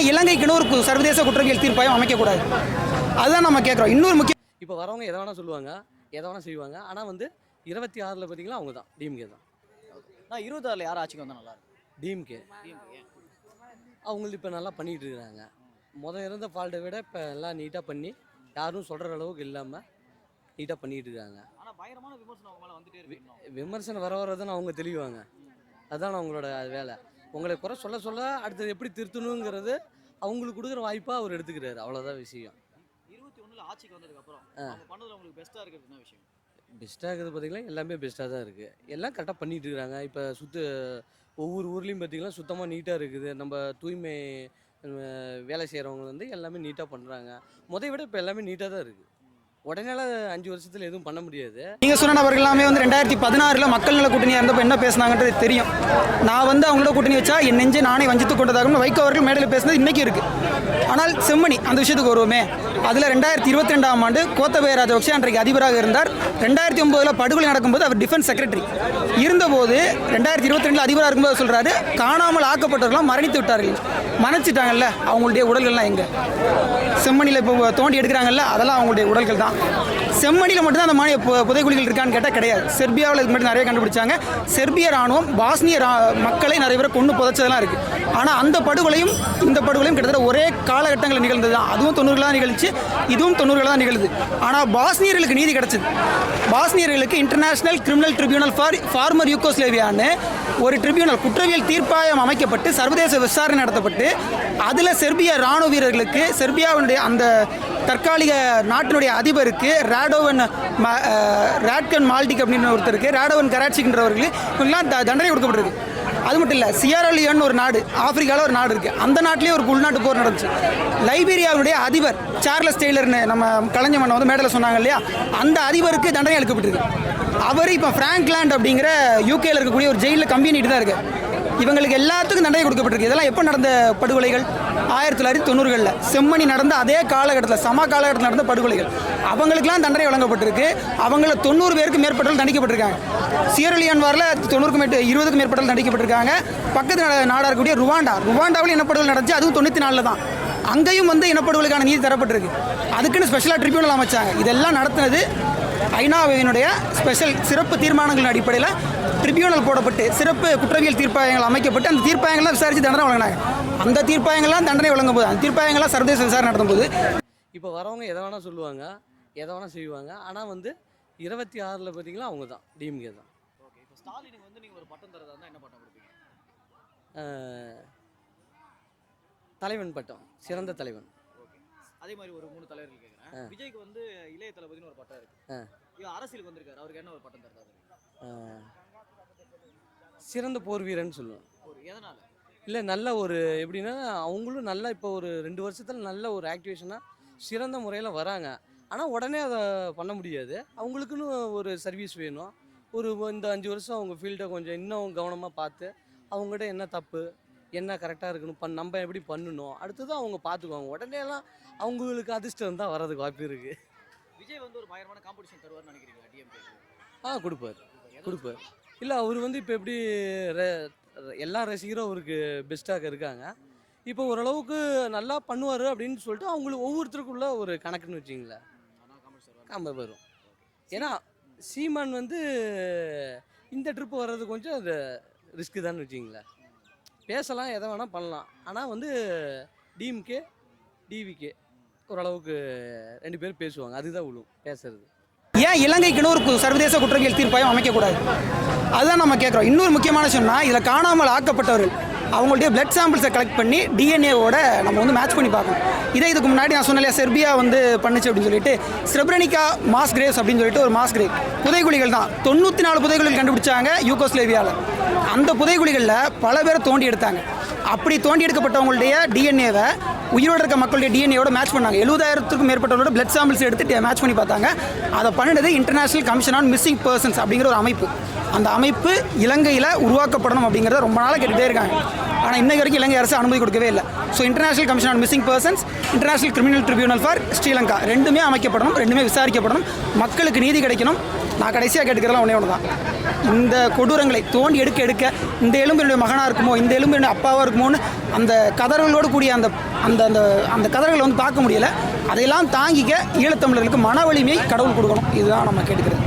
ஏன் இலங்கைக்குன்னு ஒரு சர்வதேச குற்றவியல் தீர்ப்பாயம் அமைக்கக்கூடாது. அதுதான் நம்ம கேட்குறோம். இன்னொரு முக்கிய இப்போ வரவங்க எதை வேணால் சொல்லுவாங்க எதை வேணால் செய்வாங்க. ஆனால் வந்து இருபத்தி ஆறில் பார்த்தீங்கன்னா அவங்க தான் டிஎம்கே தான். நான் இருபத்தாறில் யார் ஆட்சிக்கு வந்தால் நல்லா டிஎம்கே அவங்களுக்கு இப்போ நல்லா பண்ணிகிட்டு இருக்கிறாங்க முதல் இருந்த ஃபால்ட்டை விட இப்போ எல்லாம் நீட்டாக பண்ணி யாரும் சொல்கிற அளவுக்கு இல்லாமல் நீட்டாக பண்ணிகிட்டு இருக்காங்க. ஆனால் பயங்கரமான விமர்சனம் வர வரதான் அவங்க தெளிவாங்க. அதான் அவங்களோட வேலை. உங்களை குறை சொல்ல சொல்ல அடுத்தது எப்படி திருத்தணுங்கிறது அவங்களுக்கு கொடுக்குற வாய்ப்பாக அவர் எடுத்துக்கிறாரு. அவ்வளோதான் விஷயம். இருபத்தி ஒண்ணுல ஆட்சிக்கு வந்ததுக்கு அப்புறம் அவங்க பண்ணதுல உங்களுக்கு பெஸ்ட்டாக இருக்கிறது என்ன விஷயம்? பெஸ்ட்டாக இருக்குது பார்த்தீங்கன்னா எல்லாமே பெஸ்ட்டாக தான் இருக்குது எல்லாம் கரெக்டாக பண்ணிட்டு இருக்கிறாங்க இப்போ சுத்த ஒவ்வொரு ஊர்லேயும் பார்த்தீங்கன்னா சுத்தமாக நீட்டாக இருக்குது. நம்ம தூய்மை வேலை செய்கிறவங்க வந்து எல்லாமே நீட்டாக பண்ணுறாங்க முதை விட இப்போ எல்லாமே நீட்டாக தான் இருக்குது உடனே அஞ்சு வருஷத்தில் எதுவும் பண்ண முடியாது. நீங்கள் சொன்ன நபர்கள் எல்லாமே வந்து ரெண்டாயிரத்தி பதினாறில் மக்கள் நல கூட்டணியாக இருந்தப்போ என்ன பேசுனாங்கன்றது தெரியும். நான் வந்து அவங்களோட கூட்டணி வச்சா என் நெஞ்சை நானே வஞ்சித்து கொண்டதாகவும் வைகோ அவர்கள் மேடையில் பேசினது இன்னைக்கு இருக்கு. ஆனால் செம்மணி அந்த விஷயத்துக்கு வருவோமே. அதில் ரெண்டாயிரத்தி இருபத்தி ரெண்டாம் ஆண்டு கோத்தபய ராஜபக்சே அன்றைக்கு அதிபராக இருந்தார். ரெண்டாயிரத்தி ஒன்பதில் படுகொலை நடக்கும்போது அவர் டிஃபென்ஸ் செக்ரட்டரி இருந்தபோது ரெண்டாயிரத்தி இருபத்தி ரெண்டில் அதிபராக இருக்கும்போது சொல்றாரு காணாமல் ஆக்கப்பட்டவர்களாம் மரணித்து விட்டார்கள். மறைச்சிட்டாங்கல்ல அவங்களுடைய உடல்கள்லாம் எங்க? செம்மணியில் இப்போ தோண்டி எடுக்கிறாங்கல்ல அதெல்லாம் அவங்களுடைய உடல்கள் தான். செம்மணியில் மட்டும்தான் அந்த மாநில புதைக்குழிகள் இருக்கான்னு கேட்டால் கிடையாது. செர்பியாவில் இது மட்டும் நிறைய கண்டுபிடிச்சாங்க. செர்பிய ராணுவம் பாஸ்னிய ரா- மக்களை நிறைய பேரை கொண்டு புதைச்சதெல்லாம் இருக்குது ஆனால் அந்த படுகொலையும் இந்த படுகொலையும் கிட்டத்தட்ட ஒரே காலகட்டங்களில் நிகழ்ந்தது தான். அதுவும் தொண்ணூறுகளாக நிகழ்ச்சி இதுவும் தொண்ணூறுகளாக தான் ஆனால் பாஸ்னியர்களுக்கு நீதி கிடச்சிது. பாஸ்னியர்களுக்கு international criminal tribunal for former யூகோஸ்லேவியான்னு ஒரு ட்ரிபியூனல் குற்றவியல் தீர்ப்பாயம் அமைக்கப்பட்டு சர்வதேச விசாரணை நடத்தப்பட்டு அதில் செர்பிய ராணுவ வீரர்களுக்கு செர்பியாவினுடைய அந்த தற்காலிக நாட்டினுடைய அதிபருக்கு ராடோவன் ம- ராட்கன் மால்டிக் அப்படின்னு ஒருத்தருக்கு ராடோவன் கராச்சின்றவர்களுக்கு இவங்கெல்லாம் தண்டனை கொடுக்கப்பட்டிருக்கு. அது மட்டும் இல்லை சியரலியன் ஒரு நாடு ஆப்பிரிக்காவில் ஒரு நாடு இருக்குது அந்த நாட்டிலேயே ஒரு உள்நாட்டு போர் நடந்துச்சு. லைபீரியாவுடைய அதிபர் சார்லஸ் டெய்லர்னு நம்ம கலைஞர் மன்னன் வந்து மேடையில் சொன்னாங்க இல்லையா? அந்த அதிபருக்கு தண்டனை அளிக்கப்பட்டிருக்கு. அவர் இப்போ ஃப்ராங்க்லாண்ட் அப்படிங்கிற யூகேயில் இருக்கக்கூடிய ஒரு ஜெயிலில் கம்பினிட்டு தான் இருக்குது இவங்களுக்கு எல்லாத்துக்கும் தண்டனை கொடுக்கப்பட்டிருக்கு. இதெல்லாம் எப்போ நடந்த படுகொலைகள்? ஆயிரத்தி தொள்ளாயிரத்தி தொண்ணூறுகளில். செம்மணி நடந்த அதே காலகட்டத்தில் சம காலகட்டத்தில் நடந்த படுகொலைகள். அவங்களுக்கெல்லாம் தண்டனை வழங்கப்பட்டிருக்கு. அவங்கள தொண்ணூறு பேருக்கு மேற்பட்டவர்கள் தண்டிக்கப்பட்டிருக்காங்க. சியரலியன் வாரில் தொண்ணூறுக்கும் மேற்பட்ட இருபதுக்கும் மேற்பட்டவர்கள் தண்டிக்கப்பட்டிருக்காங்க. பக்கத்து நாடாக இருக்கக்கூடிய ருவாண்டா. ருவாண்டாவில் இனப்படுகொலை நடந்துச்சு? அதுவும் தொண்ணூற்றி நாலில் தான். அங்கேயும் வந்து இனப்படுகொலைக்கான நீதி தரப்பட்டிருக்கு. அதுக்குன்னு ஸ்பெஷலாக ட்ரிபியூனல் அமைச்சாங்க. இதெல்லாம் நடத்தினது ஐநாவினுடைய ஸ்பெஷல் சிறப்பு தீர்மானங்களின் அடிப்படையில் ட்ரிபியூனல் போடப்பட்டு சிறப்பு குற்றவியல் தீர்ப்பாயங்கள் அமைக்கப்பட்டு அந்த தீர்ப்பாயங்கள்லாம் விசாரித்து தண்டனை வழங்கினாங்க. அந்த தீர்ப்பாயங்கள்லாம் தண்டனை வழங்கும் போது அந்த தீர்ப்பாயங்கள்லாம் சர்வதேச விசாரணை நடத்தும் போது இப்போ வரவங்க எதை வேணால் சொல்லுவாங்க எதை வேணால் செய்வாங்க ஆனால் வந்து இருபத்தி ஆறில் பார்த்தீங்கன்னா அவங்க தான் டிஎம்கே தான். ஓகே இப்போ ஸ்டாலினுக்கு வந்து நீங்கள் ஒரு பட்டம் தரதா இருந்தால் என்ன பட்டம் கொடுப்பீங்க? தலைவன் பட்டம் சிறந்த தலைவன். அதே மாதிரி ஒரு மூணு தலைவர்கள் கேட்குறேன் விஜய்க்கு வந்து இளைய தளபதினு ஒரு பட்டம் இருக்கு. அரசியலுக்கு வந்திருக்காரு. அவருக்கு என்ன ஒரு பட்டம் தரதா சிறந்த போர் வீரன் சொல்லுவேன் எதனால? இல்லை நல்ல ஒரு எப்படின்னா அவங்களும் நல்லா இப்போ ஒரு ரெண்டு வருஷத்தில் நல்ல ஒரு ஆக்டிவேஷனாக சிறந்த முறையில் வராங்க. ஆனால் உடனே அதை பண்ண முடியாது. அவங்களுக்குன்னு ஒரு சர்வீஸ் வேணும். ஒரு இந்த அஞ்சு வருஷம் அவங்க ஃபீல்டை கொஞ்சம் இன்னும் கவனமாக பார்த்து அவங்ககிட்ட என்ன தப்பு என்ன கரெக்டாக இருக்கணும்? பண் நம்ம எப்படி பண்ணணும்? அடுத்தது அவங்க பார்த்துக்குவாங்க. உடனேலாம் அவங்களுக்கு அதிர்ஷ்டம் தான் வர்றதுக்கு வாய்ப்பு இருக்குது விஜய் வந்து ஒரு பயங்கரமான காம்படிஷன் தருவார்னு நினைக்கிறீங்களா? டிஎம்கே ஆ கொடுப்பார். கொடுப்பார். இல்லை அவர் வந்து இப்போ எப்படி எல்லா ரசிகரும் அவருக்கு பெஸ்ட்டாக இருக்காங்க. இப்போ ஓரளவுக்கு நல்லா பண்ணுவார் அப்படின்னு சொல்லிட்டு அவங்களுக்கு ஒவ்வொருத்தருக்குள்ள ஒரு கணக்குன்னு வச்சிங்களேன் காம்ப வரும். ஏன்னா சீமான் வந்து இந்த ட்ரிப்பு வர்றது கொஞ்சம் ரிஸ்க்கு தான் வச்சிங்களேன் பேசலாம் எதை வேணால் பண்ணலாம். ஆனால் வந்து டிஎம்கே டிவிகே ஓரளவுக்கு ரெண்டு பேரும் பேசுவாங்க. அதுதான் விழும் பேசுறது. ஏன் இலங்கைக்குன்னு ஒரு சர்வதேச குற்றவியல் தீர்ப்பாயம் அமைக்கக்கூடாது? அதுதான் நம்ம கேட்குறோம். இன்னொரு முக்கியமான சொன்னால் இதில் காணாமல் ஆக்கப்பட்டவர்கள் அவங்களுடைய பிளட் சாம்பிள்ஸை கலெக்ட் பண்ணி டிஎன்ஏவோட நம்ம வந்து மேட்ச் பண்ணி பார்க்கணும். இதே இதுக்கு முன்னாடி நான் சொன்னலையா செர்பியா வந்து பண்ணுச்சு அப்படின்னு சொல்லிட்டு ஸ்ரெப்ரனிகா மாஸ் கிரேவ்ஸ் அப்படின்னு சொல்லிட்டு ஒரு மாஸ் கிரேவ் புதைகுழிகள் தான். தொண்ணூற்றி நாலு புதைகுழிகள் கண்டுபிடிச்சாங்க யூகோஸ்லேவியாவில் அந்த புதைகுழிகளில் பல பேரை தோண்டி எடுத்தாங்க. அப்படி தோண்டி எடுக்கப்பட்டவங்களுடைய டிஎன்ஏவை உயிரோடு இருக்க மக்களுடைய டிஎன்ஏவோட மேட்ச் பண்ணாங்க. எழுபதாயிரத்துக்கும் மேற்பட்டவங்களோட பிளட் சாம்பிள்ஸ் எடுத்து மேட்ச் பண்ணி பார்த்தாங்க. அதை பண்ணினது international commission on missing persons அப்படிங்கிற ஒரு அமைப்பு. அந்த அமைப்பு இலங்கையில் உருவாக்கப்படணும் அப்படிங்கிறத ரொம்ப நாளாக கேட்டுகிட்டே இருக்காங்க. ஆனால் இன்னைக்கு வரைக்கும் இலங்கை அரசு அனுமதி கொடுக்கவே இல்லை. So international commission on missing persons international criminal tribunal for Sri Lanka ரெண்டுமே அமைக்கப்படணும் ரெண்டுமே விசாரிக்கப்படணும். மக்களுக்கு நீதி கிடைக்கணும். நான் கடைசியாக கேட்டுக்கிறதுலாம் ஒன்றே ஒன்று தான் இந்த கொடூரங்களை தோண்டி எடுக்க எடுக்க இந்த எலும்பு என்னுடைய மகனாக இருக்குமோ இந்த எலும்பு என்னுடைய அப்பாவாக இருக்குமோன்னு அந்த கதறலோடு கூடிய அந்த அந்த அந்த அந்த கதறலை வந்து பார்க்க முடியலை. அதையெல்லாம் தாங்கிக்க ஈழத்தமிழர்களுக்கு மன வலிமையை கடவுள் கொடுக்கணும். இதுதான் நம்ம கேட்டுக்கிறது.